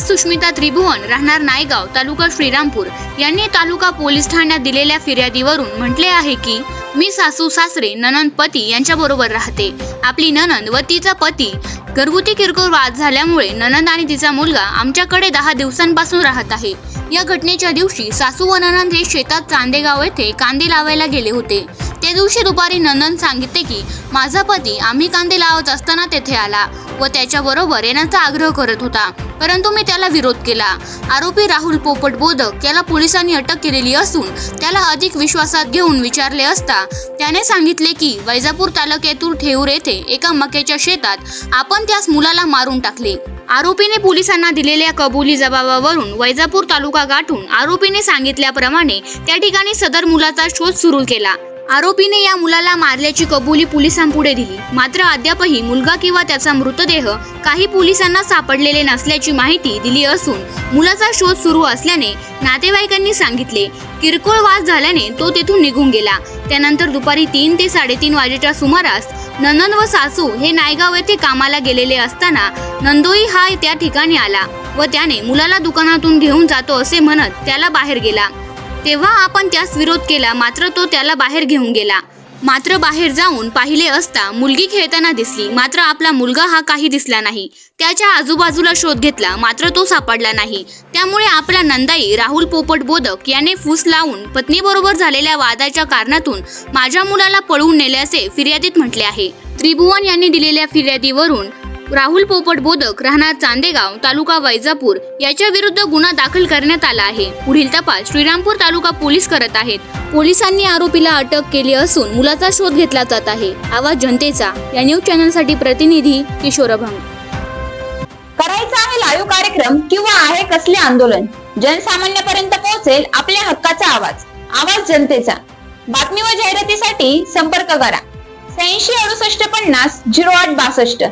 सुष्मिता त्रिभुवन राहणार नायगाव तालुका श्रीरामपूर. यांनी तालुका पोलीस ठाण्यात दिलेल्या फिर्यादीवरून म्हटले आहे की मी सासू सासरे ननंद पती यांच्याबरोबर राहते. आपली ननंद व तिचा पती. घरगुती किरकोळ वाद झाल्यामुळे ननंद आणि तिचा मुलगा आमच्याकडे दहा दिवसांपासून राहत आहे. या घटनेच्या दिवशी सासू व ननंद हे शेतात चांदेगाव येथे कांदे लावायला गेले होते. त्या दिवशी दुपारी ननंद सांगितले की माझा पती आम्ही कांदे लावत असताना तेथे आला. व त्याच्याबरोबर येण्याचा आग्रह करत होता. परंतु मी त्याला विरोध केला. आरोपी राहुल पोपट बोधक याला पोलिसांनी अटक केलेली असून त्याला अधिक विश्वासात घेऊन विचारले असता त्याने सांगितले की वैजापूर तालुक्यातून ठेऊर येथे एका मक्याच्या शेतात आपण त्यास मुलाला मारून टाकले. आरोपीने पोलिसांना दिलेल्या कबुली जबाबावरून वैजापूर तालुका गाठून आरोपीने सांगितल्याप्रमाणे त्या ठिकाणी सदर मुलाचा शोध सुरू केला. आरोपीने या मुलाला मारल्याची कबुली पोलिसांपुढे दिली. मात्र अद्यापही मुलगा किंवा त्याचा मृतदेह काही पोलिसांना सापडलेले नसल्याची माहिती दिली असून मुलाचा शोध सुरू असल्याने नातेवाईकांनी सांगितले किरकोळ वाद झाल्याने तो तेथून निघून गेला. त्यानंतर दुपारी तीन ते साडेतीन वाजेच्या सुमारास नंदन व सासू हे नायगाव येथे कामाला गेलेले असताना नंदोई हा त्या ठिकाणी आला व त्याने मुलाला दुकानातून घेऊन जातो असे म्हणत त्याला बाहेर गेला. तेव्हा आपण त्यास विरोध केला मात्र तो त्याला बाहेर घेऊन गेला. मात्र बाहेर जाऊन पाहिले असता मुलगी खेळताना दिसली मात्र आपला मुलगा हा काही दिसला नाही. त्याच्या आजूबाजूला शोध घेतला मात्र तो सापडला नाही. त्यामुळे आपला नंदाई राहुल पोपट बोधक याने फूस लावून पत्नीबरोबर झालेल्या वादाच्या कारणातून माझ्या मुलाला पळवून नेल्याचे फिर्यादीत म्हटले आहे. त्रिभुवन यांनी दिलेल्या फिर्यादीवरून राहुल पोपट बोधक राहणार चांदेगाव तालुका वैजापूर. याच्या विरुद्ध गुन्हा दाखल करण्यात आला आहे. पुढील तपास श्रीरामपूर तालुका पोलीस करत आहेत. पोलिसांनी आरोपीला अटक केली असून मुलाचा शोध घेतला जात आहे. आवाज जनतेचा. या न्यूज चॅनलसाठी प्रतिनिधी किशोर अभंग. करायचा आहे लाईव्ह कार्यक्रम किंवा आहे कसले आंदोलन? जनसामान्यापर्यंत पोहोचेल आपल्या हक्काचा आवाज. आवाज जनतेचा. बातमी व जाहिरातीसाठी संपर्क करा. शहाऐंशी अडुसष्ट पन्नास झिरो आठ बासष्ट.